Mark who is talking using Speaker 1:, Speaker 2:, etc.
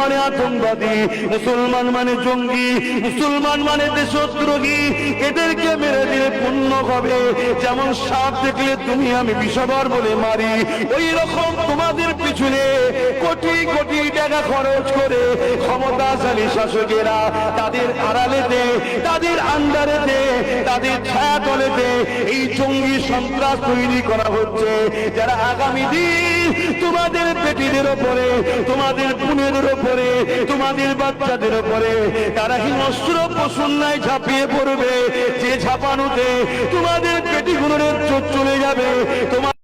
Speaker 1: মানে আতঙ্কবাদী, মুসলমান মানে জঙ্গি, মুসলমান মানে দেশদ্রোহী, এদেরকে মেরে দিলে পুণ্য হবে। যেমন সাপ দেখলে তুমি আমি বিষবর বলে মারি ওই রকম তোমাদের পিছনে কোটি কোটি টাকা খরচ করে ক্ষমতাশালী শাসকেরা তাদের আড়ালেতে তাদের আন্ডারেতে তাদের ছায়া তলেতে এই জঙ্গি সন্ত্রাস তৈরি করা হচ্ছে। যারা আগামী দিন তোমাদের পেটিদের ওপরে, তোমাদের পুনের ওপরে, তোমাদের বাচ্চাদের ওপরে, তারা হিংস্র পশুর নাই ঝাঁপিয়ে পড়বে? যে ঝাপানোতে তোমাদের পেটিগুলোর চোখ চলে যাবে তোমার